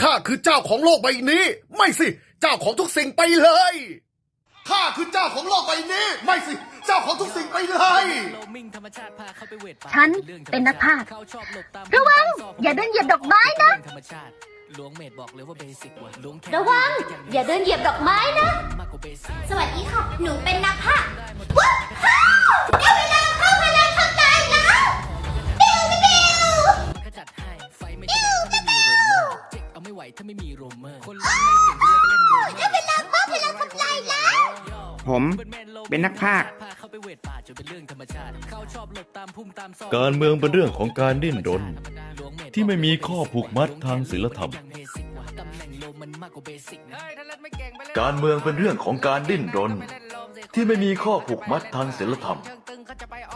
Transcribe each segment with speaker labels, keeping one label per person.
Speaker 1: ข้าคือเจ้าของโลกใบนี้ ไม่สิ เจ้าของทุกสิ่งไปเลย ข้าคือเจ้าของโลกใบนี้ ไม่สิ เจ้าของทุกสิ่งไปเลย
Speaker 2: ฉันเป็นนักพากย์ระวังอย่าเดินเหยียบดอกไม้นะ
Speaker 3: หลวงเมดบอกเลยว่าเบสิกว่ะหลวงแค่
Speaker 2: ระวังอย่าเดินเหยียบดอกไม้นะ
Speaker 3: มากกว่าเบสิก
Speaker 2: สวัสดีค่ะ หนูเป็นนักพากย์
Speaker 3: บตามพุ่มตามซอก
Speaker 4: การเมืองเป็นเรื่องของการดิ้นรน
Speaker 3: หลวงเมด
Speaker 4: ที่ไม่มีข้อผูกมัดทางศีลธรรม
Speaker 3: อย่างเบสิกว่ะตำแหน่งโลมมันมากกว่าเบสิกเฮ้ยถ้าเล่นไม่เก่งไปเล่น
Speaker 4: การเมืองเป็นเรื่องของการดิ้นรน ที่ไม่มีข้อผูกมัดทางศีลธรรม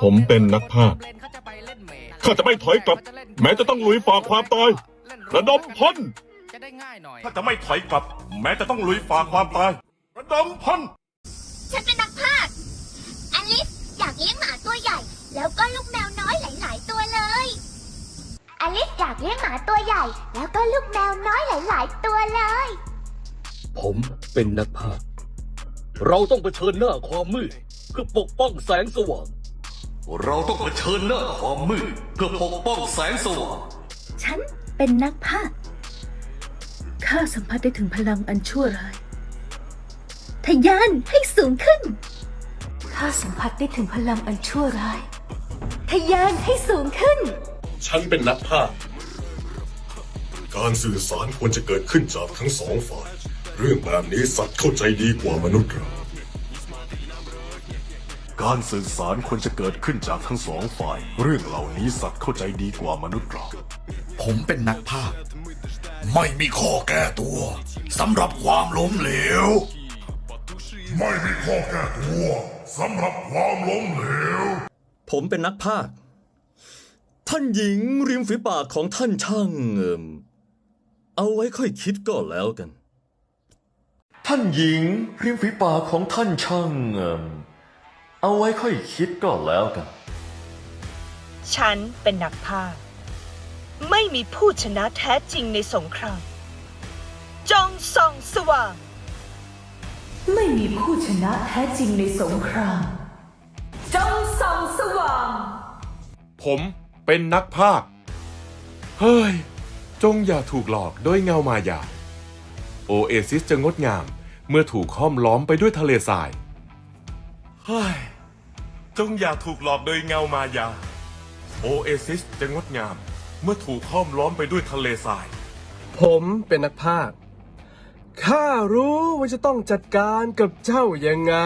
Speaker 5: ผมเป็นนักพากย์ข้าจะไม่ถอยกลับ แม้จะต้องลุยฝ่าความตายระดมพล
Speaker 3: จะได้ง่ายหน่อย
Speaker 5: ข้าจะไม่ถอยกลับ แม้จะต้องลุยฝ่าความตาย ระดมพล
Speaker 2: ฉันเป็นนักพากย์อลิสอยากเลี้ยงหมาตัวใหญ่ แล้วก็ลูกแมวน้อยหลาย ๆ ตัวเลย อลิสอยากเลี้ยงหมาตัวใหญ่ แล้วก็ลูกแมวน้อยหลาย ๆ ตัวเลย
Speaker 6: ผมเป็นนักพากย์เราต้องเผชิญหน้าความมืดเพื่อปกป้องแสงสว่าง
Speaker 4: เราต้องเผชิญหน้าความมืดเพื่อปกป้องแสงสว่าง
Speaker 7: ฉันเป็นนักพากย์ข้าสัมผัสได้ถึงพลังอันชั่วร้าย ทะยานให้สูงขึ้น ข้าสัมผัสได้ถึงพลังอันชั่วร้าย ทะยานให้สูงขึ้น
Speaker 5: ฉันเป็นนักพากย์การสื่อสารควรจะเกิดขึ้นจากทั้งสองฝ่าย เรื่องแบบนี้สัตว์เข้าใจดีกว่ามนุษย์เรา
Speaker 4: การสื่อสารควรจะเกิดขึ้นจากทั้งสองฝ่าย เรื่องเหล่านี้สัตว์เข้าใจดีกว่ามนุษย์เรา
Speaker 1: ผมเป็นนักพากย์ไม่มีข้อแก้ตัวสำหรับความล้มเหลว
Speaker 5: ไม่มีข้อแก้ตัวสำหรับความล้มเหลว
Speaker 6: ผมเป็นนักพากย์ท่านหญิงริมฝีปากของท่านช่างเอิมเอาไว้ค่อยคิดก็แล้วกัน
Speaker 4: ท่านหญิงริมฝีปากของท่านช่างเอิ่มเอาไว้ค่อยคิดก็แล้วกัน
Speaker 8: ฉันเป็นนักพากย์ไม่มีผู้ชนะแท้จริงในสงคราม จงส่องสว่าง
Speaker 7: ไม่มีผู้ชนะแท้จริงในสงครามจงส่องสว่าง
Speaker 5: ผมเป็นนักพากย์เฮ้ย จงอย่าถูกหลอกด้วยเงามายา โอเอซิสจะงดงาม เมื่อถูกห้อมล้อมไปด้วยทะเลทราย เฮ้ย จงอย่าถูกหลอกโดยเงามายา โอเอซิสจะงดงาม เมื่อถูกห้อมล้อมไปด้วยทะเลทราย
Speaker 9: ผมเป็นนักพากย์ ข้ารู้ว่าจะต้องจัดการกับเจ้ายังไง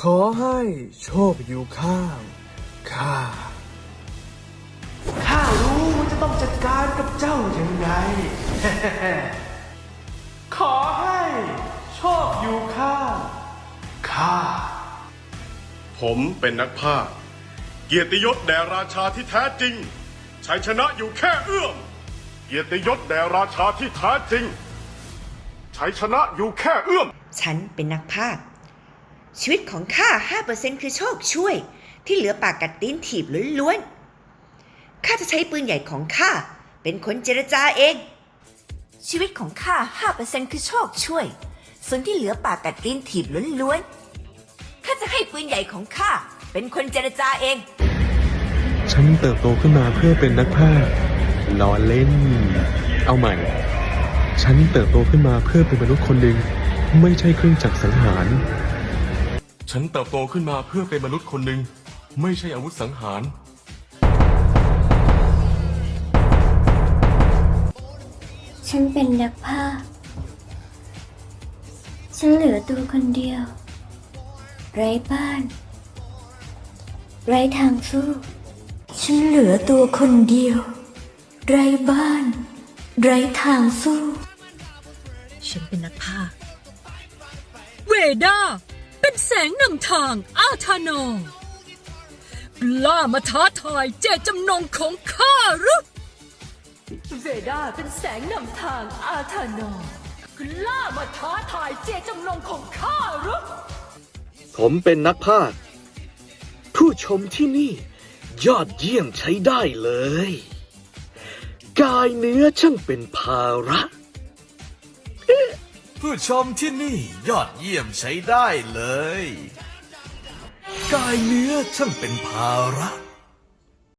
Speaker 9: ขอให้โชคอยู่ข้างข้า ข้ารู้ว่าจะต้องจัดการกับเจ้ายังไง ขอให้โชคอยู่ข้างข้า
Speaker 5: ผมเป็นนักพากย์เกียรติยศแด่ราชาที่แท้จริงชัยชนะอยู่แค่เอื้อม เกียรติยศแด่ราชาที่แท้จริงชัยชนะอยู่แค่เอื้อม
Speaker 8: ฉันเป็นนักพากย์ชีวิตของข้า 5%คือโชคช่วย ที่เหลือปากกัดตีนถีบล้วนๆ ข้าจะใช้ปืนใหญ่ของข้า เป็นคนเจรจาเอง ชีวิตของข้า 5%คือโชคช่วย ส่วนที่เหลือปากกัดตีนถีบล้วนๆ ข้าจะให้ปืนใหญ่ของข้า เป็นคนเจรจาเอง
Speaker 9: ฉันเติบโตขึ้นมาเพื่อเป็นนักพากย์ ล้อเล่น เอาใหม่ ฉันเติบโตขึ้นมาเพื่อเป็นมนุษย์คนหนึ่งไม่ใช่เครื่องจักรสังหาร
Speaker 5: ฉันเติบโตขึ้นมาเพื่อเป็นมนุษย์คนหนึ่งไม่ใช่อาวุธสังหาร
Speaker 2: ฉันเป็นนักพากย์ฉันเหลือตัวคนเดียว ไร้บ้าน ไร้ทางสู้ ฉันเหลือตัวคนเดียว ไร้บ้าน ไร้ทางสู้
Speaker 7: ฉันเป็นนักพากย์เวดา เป็นแสงนำทางอาธานอกล้ามาท้าทายเจตจำนงของข้าหรือเวดาเป็นแสงนำทางอาธานอกล้ามาท้าทายเจตจำนงของข้าหรือ
Speaker 6: ผมเป็นนักพากย์ผู้ชมที่นี่ ยอดเยี่ยมใช้ได้เลย
Speaker 10: กายเนื้อช่างเป็นภาระ
Speaker 6: ผู้ชมที่นี่ยอดเยี่ยมใช้ได้เลย กายเนื้อช่างเป็นภาระ